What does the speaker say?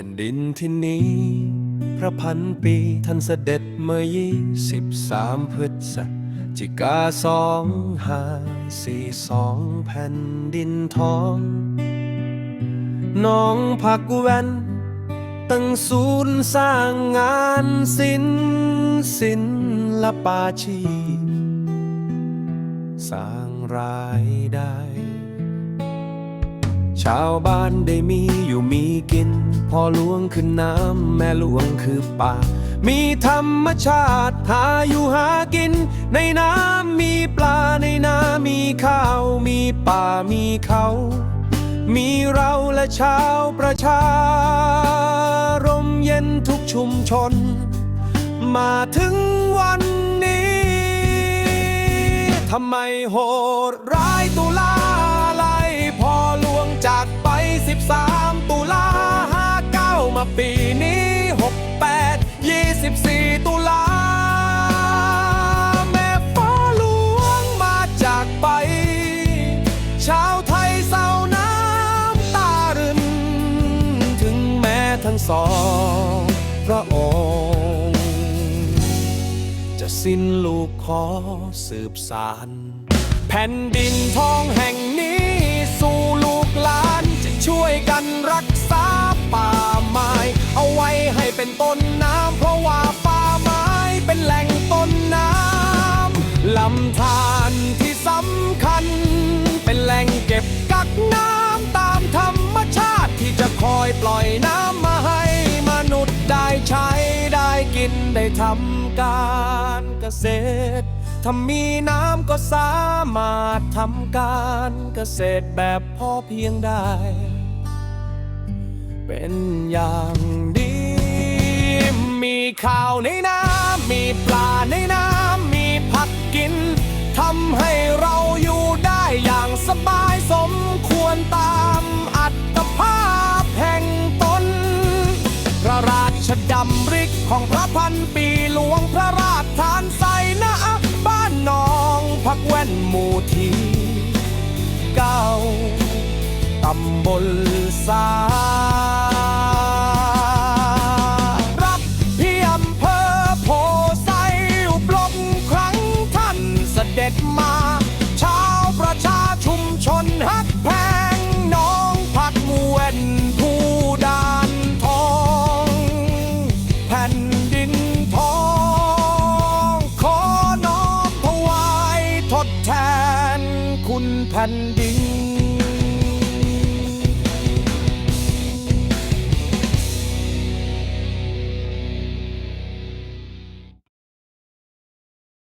ผ่นดินที่นี้ พระพันปีท่านเสด็จเมื่อยี่สิบสามพฤศจิกาสองห้าสี่สองแผ่นดินทองน้องผักแว่นตั้งศูนย์สร้างงานศิลศิลปาชีพสร้างรายได้ ชาวบ้านได้มีอยู่มีกิน พ่อหลวงคือน้ำ แม่หลวงคือป่า มีธรรมชาติหาอยู่หากิน ในน้ำมีปลาในนามีข้าว มีป่ามีเขา มีเราและชาวประชา รมเย็นทุกชุมชน มาถึงวันนี้ทำไมโหดร้ายตุลา สองพระองค์ จะสิ้นลูกขอสืบสารแผ่นดินทองแห่งนี้สู่ลูกหลานจะช่วยกันรักษาป่าไม้ เอาไว้ให้เป็นต้นน้ำเพราะว่าป่าไม้เป็นแหล่งต้นน้ำลำธารที่สำคัญ เป็นแหล่งเก็บกักน้ำตามธรรมชาติที่จะคอยปล่อยน้ำ นได้ทำการเกษตร ถ้ามีน้ำก็สามารถทำการเกษตรแบบพอเพียงได้ เป็นอย่างดี มีข่าวในน้ำำริกของพระพันปีหลวงพระราชทานใส่นะบ้านนองพักแว่นหมู่ที่เก้าตำบลสา พันคุณแผ่นดิน